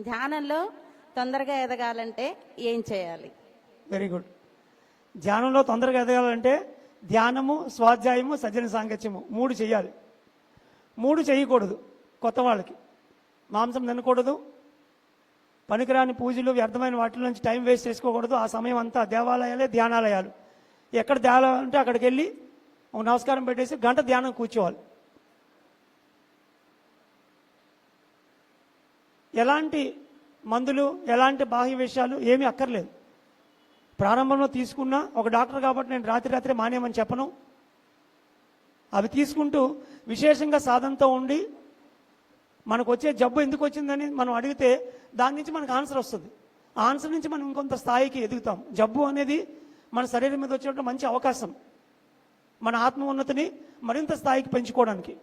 ధ్యానంలో తొందరగా ఎదగాలంటే ఏం చేయాలి? వెరీ గుడ్ ధ్యానంలో తొందరగా ఎదగాలంటే ధ్యానము స్వాధ్యాయము సజ్జన సాంగత్యము మూడు చేయాలి. మూడు చేయకూడదు కొత్త వాళ్ళకి. మాంసం తినకూడదు. పనికిరాని పూజలు వ్యర్థమైన వాటి నుంచి టైం వేస్ట్ చేసుకోకూడదు. ఆ సమయం అంతా దేవాలయాలే ధ్యానాలయాలు. ఎక్కడ ధ్యానం అంటే అక్కడికి వెళ్ళి ఒక నమస్కారం పెట్టేసి గంట ధ్యానం కూర్చోవాలి. ఎలాంటి మందులు ఎలాంటి బాహ్య విషయాలు ఏమీ అక్కర్లేదు. ప్రారంభంలో తీసుకున్నా ఒక డాక్టర్ కాబట్టి నేను రాత్రి రాత్రి మానేయమని చెప్పను. అవి తీసుకుంటూ విశేషంగా సాధనతో ఉండి మనకు వచ్చే జబ్బు ఎందుకు వచ్చిందని మనం అడిగితే దాని నుంచి మనకు ఆన్సర్ వస్తుంది. ఆ ఆన్సర్ నుంచి మనం ఇంకొంత స్థాయికి ఎదుగుతాం. జబ్బు అనేది మన శరీరం మీద వచ్చేటువంటి మంచి అవకాశం. మన ఆత్మ ఉన్నతిని మరింత స్థాయికి పెంచుకోవడానికి.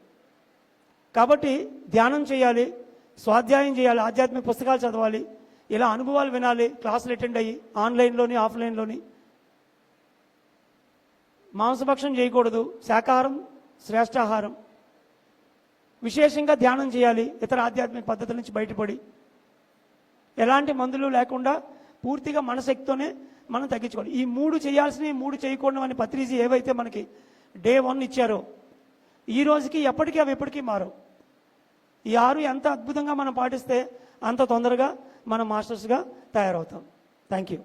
కాబట్టి ధ్యానం చేయాలి. స్వాధ్యాయం చేయాలి ఆధ్యాత్మిక పుస్తకాలు చదవాలి. ఇలా అనుభవాలు వినాలి క్లాసులు అటెండ్ అయ్యి ఆన్లైన్లోని ఆఫ్లైన్లోని. మాంసభక్షం చేయకూడదు శాకాహారం శ్రేష్టాహారం. విశేషంగా ధ్యానం చేయాలి ఇతర ఆధ్యాత్మిక పద్ధతుల నుంచి బయటపడి. ఎలాంటి మందులు లేకుండా పూర్తిగా మనశక్తితోనే మనం తగ్గించుకోవాలి. ఈ మూడు చేయాల్సినవి మూడు చేయకూడదు అని పత్రిజీ ఏవైతే మనకి డే వన్ ఇచ్చారో ఈ రోజుకి ఎప్పటికీ అవి ఎప్పటికీ మారవు. ఈ ఆరు ఎంత అద్భుతంగా మనం పాటిస్తే అంత తొందరగా మనం మాస్టర్స్గా తయారవుతాం. Thank you